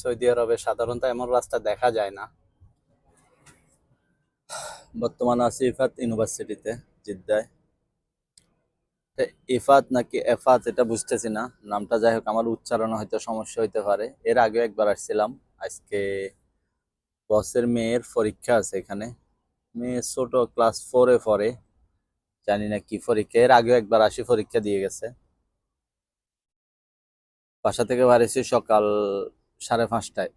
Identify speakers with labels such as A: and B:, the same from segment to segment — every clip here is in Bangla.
A: সৌদি আরবে সাধারণত এমন রাস্তা দেখা যায় না। বর্তমানে আছি ইফাত ইউনিভার্সিটিতে, জিদ্দায়। ইফাত নাকি এফাত এটা বুঝতেছি না, নামটা যাই হোক, আমার উচ্চারণে হয়তো সমস্যা হইতে পারে। এর আগে একবার আসছিলাম, আজকে বসের মেয়ের পরীক্ষা আছে এখানে। মেয়ে ছোট, ক্লাস ফোরে পড়ে, জানি না কি পরীক্ষা, এর আগেও একবার আসি, পরীক্ষা দিয়ে গেছে। বাসা থেকে বাড়িছি সকাল সাড়ে পাঁচটায়।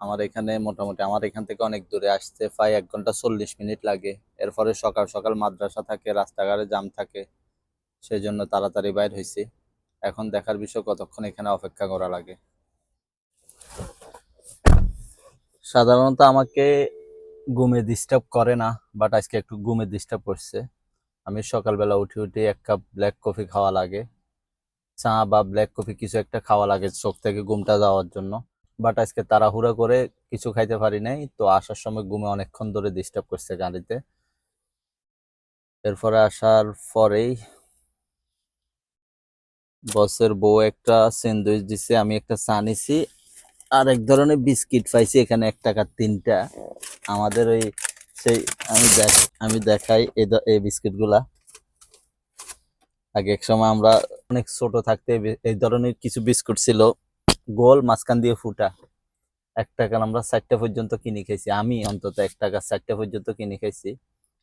A: আমার এখানে মোটামুটি, আমার এখান থেকে অনেক দূরে আসতে প্রায় এক ঘণ্টা চল্লিশ মিনিট লাগে। এরপরে সকাল সকাল মাদ্রাসা থাকে, রাস্তাঘাটে জাম থাকে সেই জন্য তাড়াতাড়ি বাইর হয়েছি এখন দেখার বিষয় কতক্ষণ এখানে অপেক্ষা করা লাগে। সাধারণত আমাকে ঘুমে ডিস্টার্ব করে না বাট আজকে একটু ঘুমে ডিস্টার্ব করছে। আমি সকালবেলা উঠে উঠে এক কাপ ব্ল্যাক কফি খাওয়া লাগে। চা বা ব্ল্যাক কফি কিছু একটা খাওয়া লাগে চোখ থেকে ঘুমটা যাওয়ার জন্য। বাট আজকে তাড়াহুড়া করে কিছু খাইতে পারি নাই, তো আসার সময় ঘুমে অনেকক্ষণ ধরে ডিস্টার্ব করছে গাড়িতে। এরপরে আসার পরেই বসের বউ একটা স্যান্ডউইচ দিছে, আমি একটা চা নিছি। আর এক ধরনের বিস্কিট পাইছি, এখানে এক টাকার তিনটা। আমাদের ওই সেই আমি দেখ, আমি দেখাই এই দ- এই বিস্কিটগুলা আগে এক সময় আমরা অনেক ছোট থাকতে এই ধরনের কিছু বিস্কুট ছিল। গোল মাঝখান দিয়ে ফুটা। এক টাকার আমরা চারটা পর্যন্ত কিনে খাইছি আমি অন্তত এক টাকা চারটা পর্যন্ত কিনে খাইছি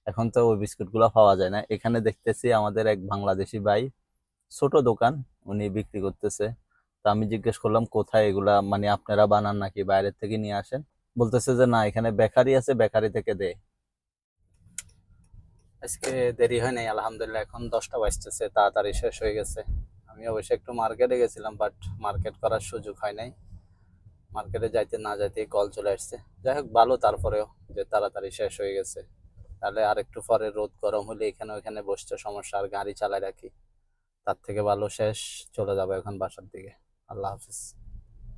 A: এখন তো ওই বিস্কুটগুলা পাওয়া যায় না। এখানে দেখতেছি আমাদের এক বাংলাদেশি ভাই, ছোট দোকান, উনি বিক্রি করতেছে। তো আমি জিজ্ঞেস করলাম, কোথায় এগুলা? মানে আপনারা বানান নাকি? বাইরের থেকে নিয়ে আসেন? বলতেছে যে, না, এখানে বেকারি আছে, বেকারি থেকে দে। আজকে দেরি হয় নাই, আলহামদুলিল্লাহ। এখন দশটা বাজতেছে, তাড়াতাড়ি শেষ হয়ে গেছে। আমি অবশ্যই একটু মার্কেটে গেছিলাম বাট মার্কেট করার সুযোগ হয় নাই। মার্কেটে যাইতে না যাইতে কল চলে আসছে। যাই হোক, ভালো তারপরেও যে তাড়াতাড়ি শেষ হয়ে গেছে। তাহলে আর একটু পরে রোদ গরম হলে এখানে ওখানে বসতে সমস্যা আর গাড়ি চালায় রাখি। তার থেকে ভালো শেষ, চলে যাব এখন বাসার দিকে। আল্লাহ হাফিজ।